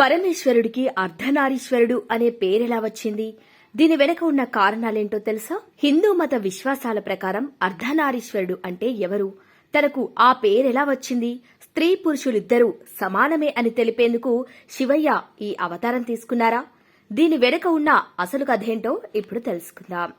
పరమేశ్వరుడికి అర్ధనారీశ్వరుడు అనే పేరెలా వచ్చింది? దీని వెనుక ఉన్న కారణాలేంటో తెలుసా? హిందూ మత విశ్వాసాల ప్రకారం అర్ధనారీశ్వరుడు అంటే ఎవరు? తనకు ఆ పేరెలా వచ్చింది? స్త్రీ పురుషులిద్దరూ సమానమే అని తెలిపేందుకు శివయ్య ఈ అవతారం తీసుకున్నారా? దీని వెనుక ఉన్న అసలు కథేంటో ఇప్పుడు తెలుసుకుందాం.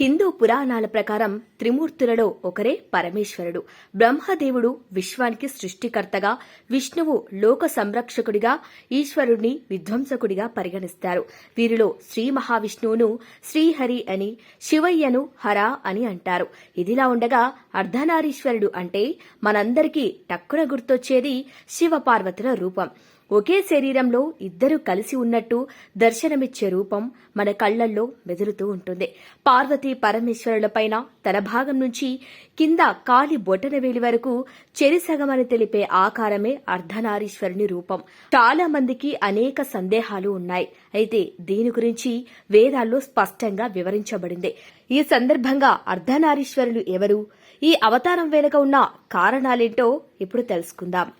హిందూ పురాణాల ప్రకారం త్రిమూర్తులలో ఒకరే పరమేశ్వరుడు. బ్రహ్మదేవుడు విశ్వానికి సృష్టికర్తగా విష్ణువు లోక సంరక్షకుడిగా ఈశ్వరుడిని విధ్వంసకుడిగా పరిగణిస్తారు. వీరిలో శ్రీ మహావిష్ణువును శ్రీహరి అని శివయ్యను హర అని అంటారు. ఇదిలా ఉండగా అర్ధనారీశ్వరుడు అంటే మనందరికీ టక్కున గుర్తొచ్చేది శివపార్వతుల రూపం. ఒకే శరీరంలో ఇద్దరు కలిసి ఉన్నట్టు దర్శనమిచ్చే రూపం మన కళ్ళల్లో మెదులుతూ ఉంటుంది. పార్వతీ పరమేశ్వరులపైన తన భాగం నుంచి కింద కాలి బొటనవేలి వరకు చెరిసగమని తెలిపే ఆకారమే అర్ధనారీశ్వరుని రూపం. చాలా మందికి అనేక సందేహాలు ఉన్నాయి. అయితే దీని గురించి వేదాల్లో స్పష్టంగా వివరించబడింది. ఈ సందర్భంగా అర్ధనారీశ్వరులు ఎవరు? ఈ అవతారం వెనుక ఉన్న కారణాలేంటో ఇప్పుడు తెలుసుకుందాం.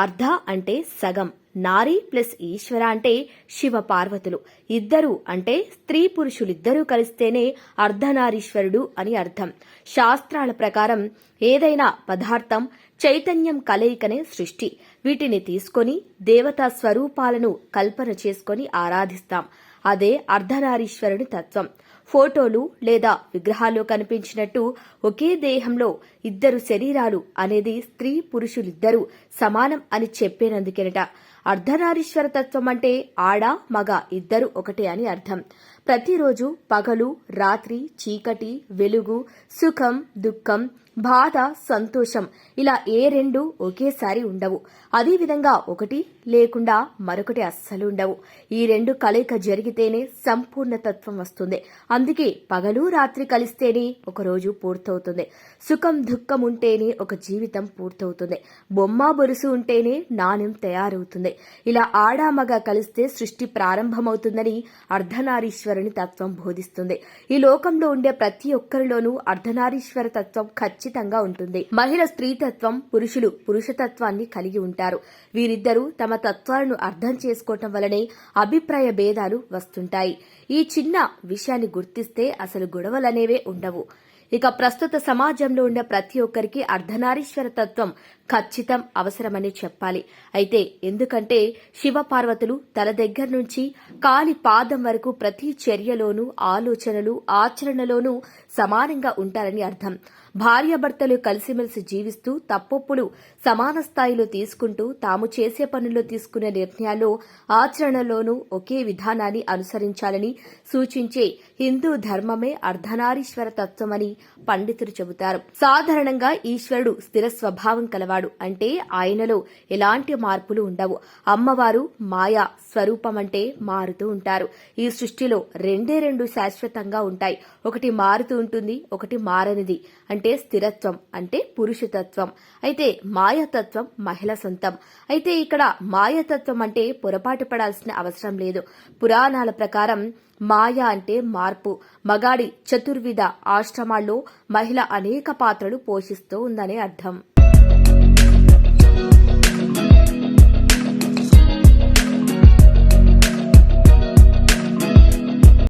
అర్ధ అంటే సగం. నారి ప్లస్ ఈశ్వర అంటే శివ పార్వతులు ఇద్దరు అంటే స్త్రీ పురుషులిద్దరూ కలిస్తేనే అర్ధనారీశ్వరుడు అని అర్థం. శాస్త్రాల ప్రకారం ఏదైనా పదార్థం చైతన్యం కలయికనే సృష్టి. వీటిని తీసుకొని దేవతా స్వరూపాలను కల్పన చేసుకొని ఆరాధిస్తాం. అదే అర్ధనారీశ్వరుని తత్వం. ఫోటోలు లేదా విగ్రహాల్లో కనిపించినట్టు ఒకే దేహంలో ఇద్దరు శరీరాలు అనేది స్త్రీ పురుషులిద్దరూ సమానం అని చెప్పేనందుకెనట. అర్ధనారీశ్వర తత్వం అంటే ఆడ మగ ఇద్దరు ఒకటే అని అర్థం. ప్రతిరోజు పగలు రాత్రి చీకటి వెలుగు సుఖం దుఃఖం బాధ సంతోషం. ఇలా ఏ రెండు ఒకేసారి ఉండవు. అదేవిధంగా ఒకటి లేకుండా మరొకటి అస్సలు ఉండవు. ఈ రెండు కలయిక జరిగితేనే సంపూర్ణ తత్వం వస్తుంది. అందుకే పగలు రాత్రి కలిస్తేనే ఒక రోజు పూర్తవుతుంది. సుఖం దుఃఖం ఉంటేనే ఒక జీవితం పూర్తవుతుంది. బొమ్మ బొరుసు ఉంటేనే నాణ్యం తయారవుతుంది. ఇలా ఆడామగ కలిస్తే సృష్టి ప్రారంభమవుతుందని అర్ధనారీశ్వరుని తత్వం బోధిస్తుంది. ఈ లోకంలో ఉండే ప్రతి ఒక్కరిలోనూ అర్ధనారీశ్వర తత్వం ఖచ్చితంగా ఖచ్చితంగా ఉంటుంది. మహిళ స్త్రీతత్వం పురుషులు పురుషతత్వాన్ని కలిగి ఉంటారు. వీరిద్దరూ తమ తత్వాలను అర్థం చేసుకోవటం వలనే అభిప్రాయ భేదాలు వస్తుంటాయి. ఈ చిన్న విషయాన్ని గుర్తిస్తే అసలు గొడవలనేవే ఉండవు. ఇక ప్రస్తుత సమాజంలో ఉన్న ప్రతి ఒక్కరికి అర్ధనారీశ్వర తత్వం ఖచ్చితం అవసరమని చెప్పాలి. అయితే ఎందుకంటే శివపార్వతులు తల దగ్గర నుంచి కాలి పాదం వరకు ప్రతి చర్యలోనూ ఆలోచనలు ఆచరణలోనూ సమానంగా ఉంటారని అర్థం. భార్యాభర్తలు కలిసిమెలిసి జీవిస్తూ తప్పొప్పులు సమాన స్థాయిలో తీసుకుంటూ తాము చేసే పనుల్లో తీసుకునే నిర్ణయాల్లో ఆచరణలోనూ ఒకే విధానాన్ని అనుసరించాలని సూచించే హిందూ ధర్మమే అర్ధనారీశ్వర తత్వమని పండితులు చెబుతారు. సాధారణంగా ఈశ్వరుడు స్థిర స్వభావం కలవాడు అంటే ఆయనలో ఎలాంటి మార్పులు ఉండవు. అమ్మవారు మాయా స్వరూపం అంటే మారుతూ ఉంటారు. ఈ సృష్టిలో రెండే రెండు శాశ్వతంగా ఉంటాయి. ఒకటి మారుతూ ఉంటుంది ఒకటి మారనిది. అంటే స్థిరత్వం అంటే పురుషతత్వం. అయితే మాయతత్వం మహిళ సొంతం. అయితే ఇక్కడ మాయతత్వం అంటే పొరపాటు పడాల్సిన అవసరం లేదు. పురాణాల ప్రకారం మాయ అంటే మార్పు. మగాడి చతుర్విధ ఆశ్రమాల్లో మహిళ అనేక పాత్రలు పోషిస్తూ ఉందనే అర్థం.